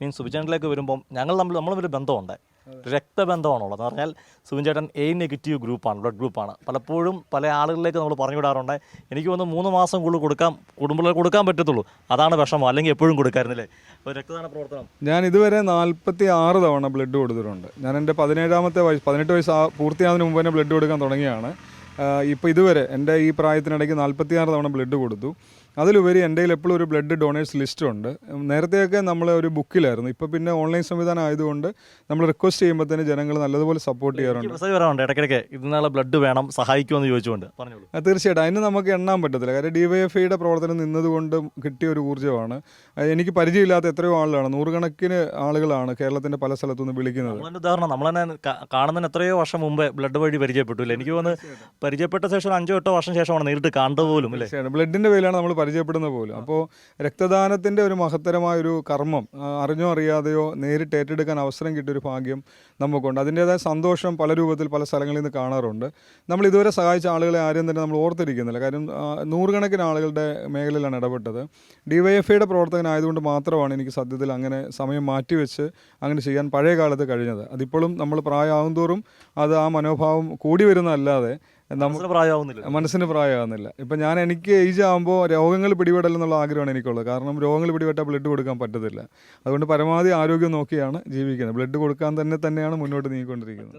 Means സുബിചേട്ടനിലേക്ക് വരുമ്പം ഞങ്ങൾ നമ്മൾ നമ്മളൊരു ബന്ധമുണ്ട്. രക്തബന്ധമാണുള്ളത്. എന്ന് പറഞ്ഞാൽ സുബിൻ ചേട്ടൻ എ നെഗറ്റീവ് ഗ്രൂപ്പാണ് ബ്ലഡ് ഗ്രൂപ്പാണ് പലപ്പോഴും പല ആളുകളിലേക്ക് നമ്മൾ പറഞ്ഞു വിടാറുണ്ട് എനിക്ക് വന്ന് മൂന്ന് മാസം കൂടുതൽ കൊടുക്കാൻ കുടുംബത്തിൽ കൊടുക്കാൻ പറ്റത്തുള്ളൂ. അതാണ് വിഷമം. അല്ലെങ്കിൽ എപ്പോഴും കൊടുക്കായിരുന്നില്ലേ അപ്പോൾ രക്തദാന പ്രവർത്തനം. ഞാൻ ഇതുവരെ നാൽപ്പത്തി ആറ് തവണ ബ്ലഡ് കൊടുത്തിട്ടുണ്ട്. ഞാൻ എന്റെ പതിനേഴാമത്തെ വയസ്സ് പതിനെട്ട് വയസ്സ് പൂർത്തിയാകുന്നതിന് മുമ്പ് തന്നെ ബ്ലഡ് കൊടുക്കാൻ തുടങ്ങിയാണ്. ഇപ്പോൾ ഇതുവരെ എന്റെ ഈ പ്രായത്തിനിടയ്ക്ക് നാൽപ്പത്തിയാറ് തവണ ബ്ലഡ് കൊടുത്തു. അതിലുപരി എന്റെ കയ്യിൽ എപ്പോഴും ഒരു ബ്ലഡ് ഡൊണേഴ്സ് ലിസ്റ്റ് ഉണ്ട് നേരത്തെയൊക്കെ നമ്മൾ ഒരു ബുക്കിലായിരുന്നു. ഇപ്പോൾ പിന്നെ ഓൺലൈൻ സംവിധാനം ആയതുകൊണ്ട് നമ്മൾ റിക്വസ്റ്റ് ചെയ്യുമ്പോൾ തന്നെ ജനങ്ങൾ നല്ലതുപോലെ സപ്പോർട്ട് ചെയ്യാറുണ്ട്. ഇടയ്ക്കിടയ്ക്ക് ഇതിനുള്ള ബ്ലഡ് വേണം സഹായിക്കുമെന്ന് ചോദിച്ചുകൊണ്ട് തീർച്ചയായിട്ടും. അതിന് നമുക്ക് എണ്ണാൻ പറ്റത്തില്ല. കാര്യം ഡി വൈ എഫ് ഐയുടെ പ്രവർത്തനം നിന്നതുകൊണ്ട് കിട്ടിയ ഒരു ഊർജമാണ്. എനിക്ക് പരിചയമില്ലാത്ത എത്രയോ ആളുകളാണ്. നൂറുകണക്കിന് ആളുകളാണ് കേരളത്തിന്റെ പല സ്ഥലത്തുനിന്ന് വിളിക്കുന്നത്. ഉദാഹരണം നമ്മൾ തന്നെ കാണുന്നതിന് എത്രയോ വർഷം മുമ്പേ ബ്ലഡ് വഴി പരിചയപ്പെട്ടു എനിക്ക് തോന്നുന്നു പരിചയപ്പെട്ട ശേഷം അഞ്ചോ എട്ടോ വർഷം ശേഷമാണ് നേരിട്ട് കണ്ടത് പോലും ബ്ലഡിന്റെ പേരിലാണ് നമ്മൾ പരിചയപ്പെടുന്നത് പോലും. അപ്പോൾ രക്തദാനത്തിന്റെ ഒരു മഹത്തരമായ ഒരു കർമ്മം അറിഞ്ഞോ അറിയാതെയോ നേരിട്ട് ഏറ്റെടുക്കാൻ അവസരം കിട്ടിയൊരു ഭാഗ്യം നമുക്കുണ്ട്. അതിന്റേതായ സന്തോഷം പല രൂപത്തിൽ പല സ്ഥലങ്ങളിൽ നിന്ന് കാണാറുണ്ട്. നമ്മൾ ഇതുവരെ സഹായിച്ച ആളുകളെ ആരും തന്നെ നമ്മൾ ഓർത്തിരിക്കുന്നില്ല. കാര്യം നൂറുകണക്കിന് ആളുകളുടെ മേഖലയിലാണ് ഇടപെട്ടത്. ഡിവൈഎഫ്ഐയുടെ പ്രവർത്തകനായതുകൊണ്ട് മാത്രമാണ് എനിക്ക് സത്യത്തിൽ അങ്ങനെ സമയം മാറ്റിവെച്ച് അങ്ങനെ ചെയ്യാൻ പഴയ കാലത്ത് കഴിഞ്ഞത്. അതിപ്പോഴും നമ്മൾ പ്രായമാകും തോറും അത് ആ മനോഭാവം കൂടി വരുന്നതല്ലാതെ നമുക്ക് പ്രായമാവുന്നില്ല മനസ്സിന് പ്രായമാകുന്നില്ല ഇപ്പം ഞാൻ എനിക്ക് ഏജ് ആകുമ്പോൾ രോഗങ്ങൾ പിടിപെടലെന്നുള്ള ആഗ്രഹമാണ് എനിക്കുള്ളത്. കാരണം രോഗങ്ങൾ പിടിപെട്ടാൽ ബ്ലഡ് കൊടുക്കാൻ പറ്റത്തില്ല. അതുകൊണ്ട് പരമാവധി ആരോഗ്യം നോക്കിയാണ് ജീവിക്കുന്നത്. ബ്ലഡ് കൊടുക്കാൻ തന്നെ തന്നെയാണ് മുന്നോട്ട് നീങ്ങിക്കൊണ്ടിരിക്കുന്നത്.